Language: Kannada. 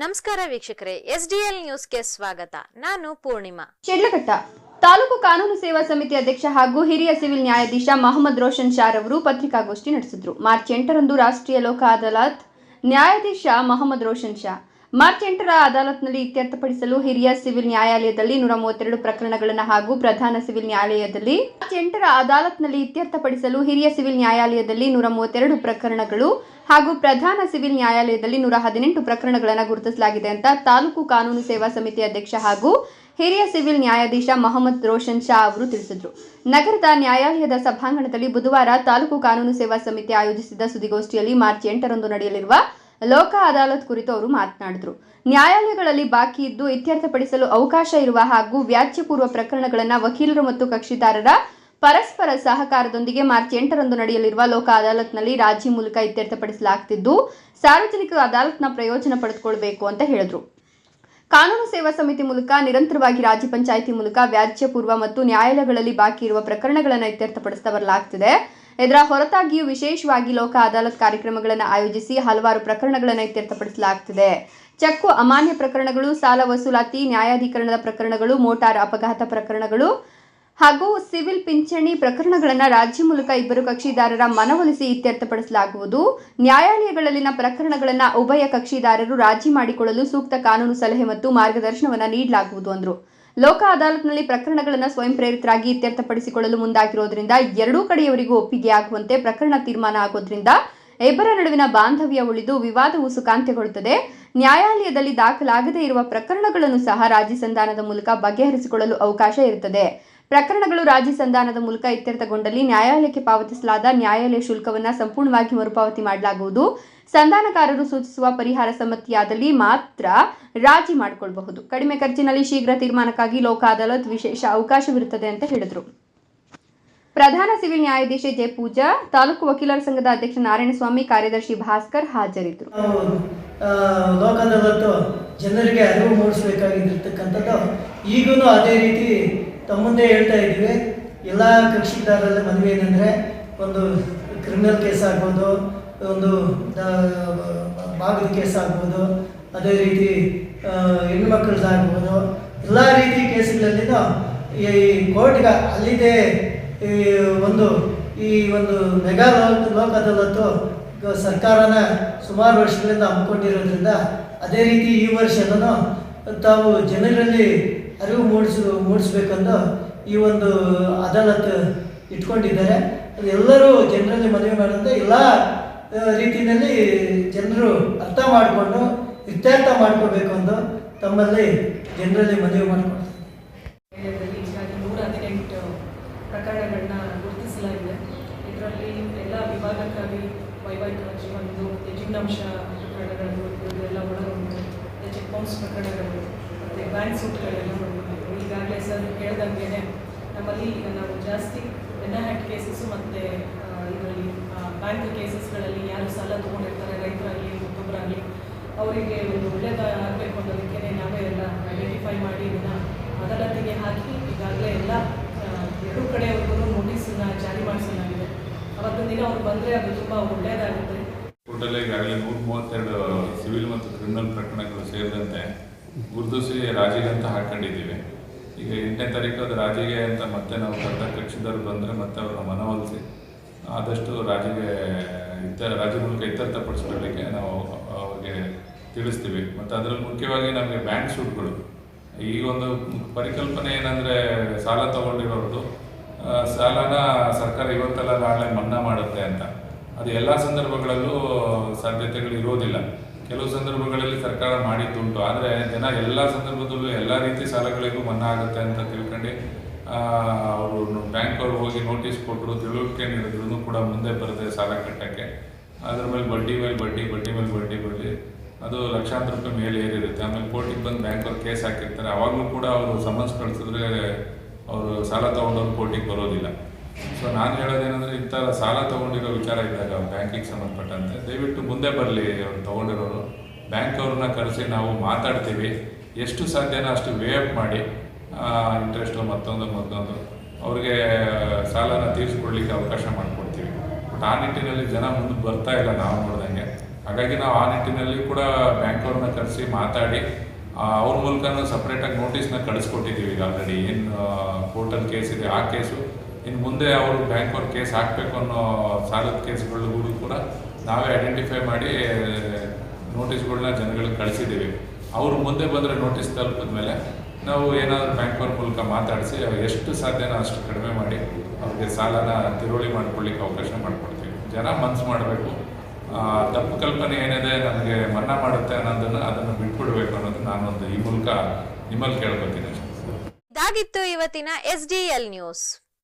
ನಮಸ್ಕಾರ ವೀಕ್ಷಕರೇ ಎಸ್ ಡಿ ಎಲ್ ನ್ಯೂಸ್ಗೆ ಸ್ವಾಗತ. ನಾನು ಪೂರ್ಣಿಮಾ. ಶಿಡ್ಲಘಟ್ಟ ತಾಲೂಕು ಕಾನೂನು ಸೇವಾ ಸಮಿತಿ ಅಧ್ಯಕ್ಷ ಹಾಗೂ ಹಿರಿಯ ಸಿವಿಲ್ ನ್ಯಾಯಾಧೀಶ ಮೊಹಮ್ಮದ್ ರೋಷನ್ ಶಾರ್ ಅವರು ಪತ್ರಿಕಾಗೋಷ್ಠಿ ನಡೆಸಿದ್ರು. ಮಾರ್ಚ್ ಎಂಟರಂದು ರಾಷ್ಟ್ರೀಯ ಲೋಕ ಅದಾಲತ್ ನ್ಯಾಯಾಧೀಶ ಮೊಹಮ್ಮದ್ ರೋಷನ್ ಶಾ ಮಾರ್ಚ್ ಎಂಟರ ಅದಾಲತ್ನಲ್ಲಿ ಇತ್ಯರ್ಥಪಡಿಸಲು ಹಿರಿಯ ಸಿವಿಲ್ ನ್ಯಾಯಾಲಯದಲ್ಲಿ ನೂರ ಮೂವತ್ತೆರಡು ಪ್ರಕರಣಗಳನ್ನು ಹಾಗೂ ಪ್ರಧಾನ ಸಿವಿಲ್ ನ್ಯಾಯಾಲಯದಲ್ಲಿ ಮಾರ್ಚ್ ಎಂಟರ ಅದಾಲತ್ನಲ್ಲಿ ಇತ್ಯರ್ಥಪಡಿಸಲು ಹಿರಿಯ ಸಿವಿಲ್ ನ್ಯಾಯಾಲಯದಲ್ಲಿ ನೂರ ಮೂವತ್ತೆರಡು ಪ್ರಕರಣಗಳು ಹಾಗೂ ಪ್ರಧಾನ ಸಿವಿಲ್ ನ್ಯಾಯಾಲಯದಲ್ಲಿ ನೂರ ಹದಿನೆಂಟು ಪ್ರಕರಣಗಳನ್ನು ಗುರುತಿಸಲಾಗಿದೆ ಅಂತ ತಾಲೂಕು ಕಾನೂನು ಸೇವಾ ಸಮಿತಿ ಅಧ್ಯಕ್ಷ ಹಾಗೂ ಹಿರಿಯ ಸಿವಿಲ್ ನ್ಯಾಯಾಧೀಶ ಮೊಹಮ್ಮದ್ ರೋಷನ್ ಶಾ ಅವರು ತಿಳಿಸಿದರು. ನಗರದ ನ್ಯಾಯಾಲಯದ ಸಭಾಂಗಣದಲ್ಲಿ ಬುಧವಾರ ತಾಲೂಕು ಕಾನೂನು ಸೇವಾ ಸಮಿತಿ ಆಯೋಜಿಸಿದ್ದ ಸುದ್ದಿಗೋಷ್ಠಿಯಲ್ಲಿ ಮಾರ್ಚ್ ಎಂಟರಂದು ನಡೆಯಲಿರುವ ಲೋಕ ಅದಾಲತ್ ಕುರಿತು ಅವರು ಮಾತನಾಡಿದರು. ನ್ಯಾಯಾಲಯಗಳಲ್ಲಿ ಬಾಕಿ ಇದ್ದು ಇತ್ಯರ್ಥಪಡಿಸಲು ಅವಕಾಶ ಇರುವ ಹಾಗೂ ವ್ಯಾಜ್ಯಪೂರ್ವ ಪ್ರಕರಣಗಳನ್ನು ವಕೀಲರು ಮತ್ತು ಕಕ್ಷಿದಾರರ ಪರಸ್ಪರ ಸಹಕಾರದೊಂದಿಗೆ ಮಾರ್ಚ್ ಎಂಟರಂದು ನಡೆಯಲಿರುವ ಲೋಕ ಅದಾಲತ್ನಲ್ಲಿ ರಾಜಿ ಮೂಲಕ ಇತ್ಯರ್ಥಪಡಿಸಲಾಗುತ್ತಿದ್ದು ಸಾರ್ವಜನಿಕ ಅದಾಲತ್ನ ಪ್ರಯೋಜನ ಪಡೆದುಕೊಳ್ಬೇಕು ಅಂತ ಹೇಳಿದರು. ಕಾನೂನು ಸೇವಾ ಸಮಿತಿ ಮೂಲಕ, ನಿರಂತರವಾಗಿ ರಾಜ್ಯ ಪಂಚಾಯಿತಿ ಮೂಲಕ ವ್ಯಾಜ್ಯಪೂರ್ವ ಮತ್ತು ನ್ಯಾಯಾಲಯಗಳಲ್ಲಿ ಬಾಕಿ ಇರುವ ಪ್ರಕರಣಗಳನ್ನು ಇತ್ಯರ್ಥಪಡಿಸ್ತಾ ಬರಲಾಗ್ತಿದೆ ಇದರ ಹೊರತಾಗಿಯೂ ವಿಶೇಷವಾಗಿ ಲೋಕ ಅದಾಲತ್ ಕಾರ್ಯಕ್ರಮಗಳನ್ನು ಆಯೋಜಿಸಿ ಹಲವಾರು ಪ್ರಕರಣಗಳನ್ನು ಇತ್ಯರ್ಥಪಡಿಸಲಾಗುತ್ತಿದೆ ಚೆಕ್ಕು ಅಮಾನ್ಯ ಪ್ರಕರಣಗಳು, ಸಾಲ ವಸೂಲಾತಿ, ನ್ಯಾಯಾಧೀಕರಣದ ಪ್ರಕರಣಗಳು, ಮೋಟಾರ್ ಅಪಘಾತ ಪ್ರಕರಣಗಳು ಹಾಗೂ ಸಿವಿಲ್ ಪಿಂಚಣಿ ಪ್ರಕರಣಗಳನ್ನು ರಾಜ್ಯ ಮೂಲಕ ಇಬ್ಬರು ಕಕ್ಷಿದಾರರ ಮನವೊಲಿಸಿ ಇತ್ಯರ್ಥಪಡಿಸಲಾಗುವುದು. ನ್ಯಾಯಾಲಯಗಳಲ್ಲಿನ ಪ್ರಕರಣಗಳನ್ನು ಉಭಯ ಕಕ್ಷಿದಾರರು ರಾಜಿ ಮಾಡಿಕೊಳ್ಳಲು ಸೂಕ್ತ ಕಾನೂನು ಸಲಹೆ ಮತ್ತು ಮಾರ್ಗದರ್ಶನವನ್ನು ನೀಡಲಾಗುವುದು, ಅಂದರು. ಲೋಕ ಅದಾಲತ್ನಲ್ಲಿ ಪ್ರಕರಣಗಳನ್ನು ಸ್ವಯಂ ಪ್ರೇರಿತರಾಗಿ ಇತ್ಯರ್ಥಪಡಿಸಿಕೊಳ್ಳಲು ಮುಂದಾಗಿರುವುದರಿಂದ ಎರಡೂ ಕಡೆಯವರಿಗೂ ಒಪ್ಪಿಗೆ ಆಗುವಂತೆ ಪ್ರಕರಣ ತೀರ್ಮಾನ ಆಗೋದ್ರಿಂದ ಇಬ್ಬರ ನಡುವಿನ ಬಾಂಧವ್ಯ ಉಳಿದು ವಿವಾದವು ಸುಖಾಂತ್ಯಗೊಳ್ಳುತ್ತದೆ ನ್ಯಾಯಾಲಯದಲ್ಲಿ ದಾಖಲಾಗದೇ ಇರುವ ಪ್ರಕರಣಗಳನ್ನು ಸಹ ರಾಜಿ ಸಂಧಾನದ ಮೂಲಕ ಬಗೆಹರಿಸಿಕೊಳ್ಳಲು ಅವಕಾಶ ಇರುತ್ತದೆ. ಪ್ರಕರಣಗಳು ರಾಜಿ ಸಂಧಾನದ ಮೂಲಕ ಇತ್ಯರ್ಥಗೊಂಡಲ್ಲಿ ನ್ಯಾಯಾಲಯಕ್ಕೆ ಪಾವತಿಸಲಾದ ನ್ಯಾಯಾಲಯ ಶುಲ್ಕವನ್ನು ಸಂಪೂರ್ಣವಾಗಿ ಮರುಪಾವತಿ ಮಾಡಲಾಗುವುದು. ಸಂಧಾನಕಾರರು ಸೂಚಿಸುವ ಪರಿಹಾರ ಸಮ್ಮತಿಯಾದಲ್ಲಿ ಮಾತ್ರ ರಾಜಿ ಮಾಡಿಕೊಳ್ಳಬಹುದು ಕಡಿಮೆ ಖರ್ಚಿನಲ್ಲಿ ಶೀಘ್ರ ತೀರ್ಮಾನಕ್ಕಾಗಿ ಲೋಕ ಅದಾಲತ್ ವಿಶೇಷ ಅವಕಾಶವಿರುತ್ತದೆ ಅಂತ ಹೇಳಿದರು. ಪ್ರಧಾನ ಸಿವಿಲ್ ನ್ಯಾಯಾಧೀಶ ಜೆ ಪೂಜಾ, ತಾಲೂಕು ವಕೀಲರ ಸಂಘದ ಅಧ್ಯಕ್ಷ ನಾರಾಯಣಸ್ವಾಮಿ, ಕಾರ್ಯದರ್ಶಿ ಭಾಸ್ಕರ್ ಹಾಜರಿದ್ದರು. ಲೋಕ ಅದಾಲತ್ ಜನರಿಗೆ ಅರಿವು ಮೂಡಿಸಬೇಕಾಗಿರ್ತಕ್ಕಂಥದ್ದು. ಈಗೂ ಅದೇ ರೀತಿ ತಮ್ಮ ಮುಂದೆ ಹೇಳ್ತಾ ಇದ್ದೀವಿ ಎಲ್ಲ ಕಕ್ಷಿದಾರರ ಮದುವೆ ಏನಂದರೆ ಒಂದು ಕ್ರಿಮಿನಲ್ ಕೇಸ್ ಆಗ್ಬೋದು, ಒಂದು ಬಾಗಿಲ ಕೇಸ್ ಆಗ್ಬೋದು, ಅದೇ ರೀತಿ ಹೆಣ್ಮಕ್ಳದ್ದಾಗ್ಬೋದು ಎಲ್ಲ ರೀತಿ ಕೇಸ್ಗಳಲ್ಲಿನೂ ಈ ಕೋರ್ಟ್ಗೆ ಅಲ್ಲಿದೆ, ಈ ಒಂದು ಈ ಒಂದು ಮೆಗಾ ಲೋಕ ಸರ್ಕಾರನ ಸುಮಾರು ವರ್ಷಗಳಿಂದ ಹಮ್ಮಿಕೊಂಡಿರೋದ್ರಿಂದ ಅದೇ ರೀತಿ ಈ ವರ್ಷನೂ ತಾವು ಜನರಲ್ಲಿ ಅರಿವು ಮೂಡಿಸು, ಮೂಡಿಸ್ಬೇಕಂದು ಈ ಒಂದು ಅದಾಲತ್ ಇಟ್ಕೊಂಡಿದ್ದಾರೆ. ಎಲ್ಲರೂ ಜನರಲ್ಲಿ ಮನವಿ ಮಾಡೋದು ಎಲ್ಲ ರೀತಿಯಲ್ಲಿ ಜನರು ಅರ್ಥ ಮಾಡಿಕೊಂಡು ಇತ್ಯರ್ಥ ಮಾಡ್ಕೋಬೇಕು ಅಂದು ತಮ್ಮಲ್ಲಿ ಜನರಲ್ಲಿ ಮನವಿ ಹೀಗಾಗಿ ನೂರ ಹದಿನೆಂಟು ಪ್ರಕರಣಗಳನ್ನ ಗುರುತಿಸಲಾಗಿದೆ. ಇದರಲ್ಲಿ ಎಲ್ಲ ವಿಭಾಗಕ್ಕಾಗಿ ವೈವಾಹಿಕ ಮತ್ತು ಜೀವನಾಂಶ ಪ್ರಕರಣಗಳು ಎಲ್ಲ ಒಳಗೊಂಡು ಚೆಕ್ ಬೌನ್ಸ್ ಪ್ರಕರಣಗಳು, ಮತ್ತು ಬ್ಯಾಂಕ್ ಸೂಟ್ಗಳೆಲ್ಲ ಹೇಳ್ದಂಗೆ ನಮ್ಮಲ್ಲಿ ಈಗ ನಾವು ಜಾಸ್ತಿ ಹ್ಯಾಟ್ ಕೇಸಸ್ಸು ಮತ್ತು ಇದರಲ್ಲಿ ಬ್ಯಾಂಕ್ ಕೇಸಸ್ಗಳಲ್ಲಿ ಯಾರು ಸಾಲ ತೊಗೊಂಡಿರ್ತಾರೆ, ರೈತರಾಗಲಿ ಮತ್ತೊಬ್ಬರಾಗಲಿ ಅವರಿಗೆ ಒಂದು ಒಳ್ಳೆಯದ ಆಗಬೇಕು ಅನ್ನೋದಕ್ಕೆ ನಾವೇ ಎಲ್ಲ ಐಡೆಂಟಿಫೈ ಮಾಡಿ ಇದನ್ನು ಅದಾಲತ್ತಿಗೆ ಹಾಕಿ ಈಗಾಗಲೇ ಎಲ್ಲ ಎರಡು ನೋಟಿಸ್ ನೋಟಿಸನ್ನ ಜಾರಿ ಮಾಡಿಸಲಾಗಿದೆ. ಅವತ್ತು ದಿನ ಅವ್ರು ಬಂದರೆ ಅದು ತುಂಬ ಒಳ್ಳೆಯದಾಗುತ್ತೆ ಕೋರ್ಟಲ್ಲಿ ಈಗಾಗಲೇ ನೂರ ಮೂವತ್ತೆರಡು ಸಿವಿಲ್ ಮತ್ತು ಕ್ರಿಮಿನಲ್ ಪ್ರಕರಣಗಳು ಸೇರಿದಂತೆ ಗುರುತಿಸಿ ರಾಜೀನಂತ ಹಾಕೊಂಡಿದ್ದೀವಿ. ಈಗ ಎಂಟನೇ ತಾರೀಕು ಅದು ರಾಜಿಗೆ ಅಂತ ಮತ್ತೆ ನಾವು ಕರ್ತ ಕಕ್ಷಿದವರು ಬಂದರೆ ಮತ್ತೆ ಅವರ ಮನವೊಲಿಸಿ ಆದಷ್ಟು ರಾಜಿಗೆ ಇತ್ತ, ರಾಜ್ಯ ಮೂಲಕ ಇತ್ಯರ್ಥಪಡಿಸ್ಕೊಳ್ಳಿಕ್ಕೆ ನಾವು ಅವ್ರಿಗೆ ತಿಳಿಸ್ತೀವಿ. ಮತ್ತು ಅದರಲ್ಲಿ ಮುಖ್ಯವಾಗಿ ನಮಗೆ ಬ್ಯಾಂಕ್ ಸೂಟ್ಗಳು. ಈ ಒಂದು ಪರಿಕಲ್ಪನೆ ಏನಂದರೆ ಸಾಲ ತಗೊಂಡಿರೋದು ಸಾಲನ ಸರ್ಕಾರ ಇವತ್ತಲ್ಲ ನಾಳೆ ಮನ್ನಾ ಮಾಡುತ್ತೆ ಅಂತ. ಅದು ಎಲ್ಲ ಸಂದರ್ಭಗಳಲ್ಲೂ ಸಾಧ್ಯತೆಗಳು ಇರೋದಿಲ್ಲ. ಕೆಲವು ಸಂದರ್ಭಗಳಲ್ಲಿ ಸರ್ಕಾರ ಮಾಡಿದ್ದುಂಟು. ಆದರೆ ಜನ ಎಲ್ಲ ಸಂದರ್ಭದಲ್ಲೂ ಎಲ್ಲ ರೀತಿ ಸಾಲಗಳಿಗೂ ಮನ್ನಾ ಆಗುತ್ತೆ ಅಂತ ತಿಳ್ಕೊಂಡು. ಅವರು ಬ್ಯಾಂಕ್ ಅವರು ಹೋಗಿ ನೋಟಿಸ್ ಕೊಟ್ಟರು ತಿಳುವಳಿಕೆ ನೀಡಿದ್ರು ಕೂಡ ಮುಂದೆ ಬರುತ್ತೆ ಸಾಲ ಕಟ್ಟಕ್ಕೆ. ಅದ್ರ ಮೇಲೆ ಬಡ್ಡಿ ಮೇಲೆ ಬಡ್ಡಿ ಬಡ್ಡಿ ಮೇಲೆ ಬಡ್ಡಿ ಬಡ್ಡಿ. ಅದು ಲಕ್ಷಾಂತರ ರೂಪಾಯಿ ಮೇಲೆ ಏರಿರುತ್ತೆ. ಆಮೇಲೆ ಕೋರ್ಟಿಗೆ ಬಂದು ಬ್ಯಾಂಕವ್ರು ಕೇಸ್ ಹಾಕಿರ್ತಾರೆ. ಅವಾಗಲೂ ಕೂಡ ಅವರು ಸಮನ್ಸ್ ಕಳಿಸಿದ್ರೆ ಅವರು ಸಾಲ ತಗೊಂಡವ್ರು ಕೋರ್ಟಿಗೆ ಬರೋದಿಲ್ಲ. ಸೊ ನಾನು ಹೇಳೋದೇನೆಂದರೆ ಇಂಥ ಸಾಲ ತಗೊಂಡಿರೋ ವಿಚಾರ ಇದ್ದಾಗ ಬ್ಯಾಂಕಿಗೆ ಸಂಬಂಧಪಟ್ಟಂತೆ. ದಯವಿಟ್ಟು ಮುಂದೆ ಬರಲಿ ಅವ್ರು ತಗೊಂಡಿರೋರು. ಬ್ಯಾಂಕ್ ಅವ್ರನ್ನ ಕರೆಸಿ ನಾವು ಮಾತಾಡ್ತೀವಿ. ಎಷ್ಟು ಸಾಧ್ಯನೋ ಅಷ್ಟು ವೇ ಅಪ್ ಮಾಡಿ. ಇಂಟ್ರೆಸ್ಟು ಮತ್ತೊಂದು ಮತ್ತೊಂದು. ಅವ್ರಿಗೆ ಸಾಲನ ತೀರಿಸ್ಕೊಡ್ಲಿಕ್ಕೆ ಅವಕಾಶ ಮಾಡಿಕೊಡ್ತೀವಿ. ಬಟ್ ಆ ನಿಟ್ಟಿನಲ್ಲಿ ಜನ ಮುಂದೆ ಬರ್ತಾ ಇಲ್ಲ ನಾವು ನೋಡ್ದಂಗೆ. ಹಾಗಾಗಿ ನಾವು ಆ ನಿಟ್ಟಿನಲ್ಲಿ ಕೂಡ ಬ್ಯಾಂಕ್ ಅವ್ರನ್ನ ಕರೆಸಿ ಮಾತಾಡಿ ಅವ್ರ ಮೂಲಕ ಸಪ್ರೇಟಾಗಿ ನೋಟಿಸ್ನ ಕಳಿಸ್ಕೊಟ್ಟಿದ್ದೀವಿ ಈಗ ಆಲ್ರೆಡಿ ಏನು ಕೋರ್ಟಲ್ಲಿ ಕೇಸ್ ಇದೆ, ಆ ಕೇಸು ಇನ್ನು ಮುಂದೆ ಅವರು ಬ್ಯಾಂಕ್ ಅವ್ರ ಕೇಸ್ ಹಾಕಬೇಕು ಅನ್ನೋ ಸಾಲದ ಕೇಸ್ಗಳಿಗೂ ಕೂಡ ನಾವೇ ಐಡೆಂಟಿಫೈ ಮಾಡಿ ನೋಟಿಸ್ಗಳನ್ನ ಜನಗಳಿಗೆ ಕಳಿಸಿದ್ದೀವಿ. ಅವರು ಮುಂದೆ ಬಂದರೆ ನೋಟಿಸ್ ತಲುಪಿದ ಮೇಲೆ ನಾವು ಏನಾದರೂ ಬ್ಯಾಂಕ್ ಅವ್ರ ಮೂಲಕ ಮಾತಾಡಿಸಿ, ಎಷ್ಟು ಸಾಧ್ಯನೋ ಅಷ್ಟು ಕಡಿಮೆ ಮಾಡಿ ಅವ್ರಿಗೆ ಸಾಲನ ತಿರುವಳಿ ಮಾಡ್ಕೊಳ್ಳಿಕ್ಕೆ ಅವಕಾಶ ಮಾಡಿಕೊಡ್ತೀವಿ. ಜನ ಮನಸ್ಸು ಮಾಡಬೇಕು. ತಪ್ಪು ಕಲ್ಪನೆ ಏನಿದೆ, ನನಗೆ ಮನ್ನಾ ಮಾಡುತ್ತೆ ಅನ್ನೋದನ್ನು ಅದನ್ನು ಬಿಟ್ಬಿಡ್ಬೇಕು ಅನ್ನೋದು ನಾನೊಂದು ಈ ಮೂಲಕ ನಿಮ್ಮಲ್ಲಿ ಕೇಳ್ಕೊತೀನಿ ಇದಾಗಿತ್ತು ಇವತ್ತಿನ ಎಸ್ ಡಿ ಎಲ್ ನ್ಯೂಸ್.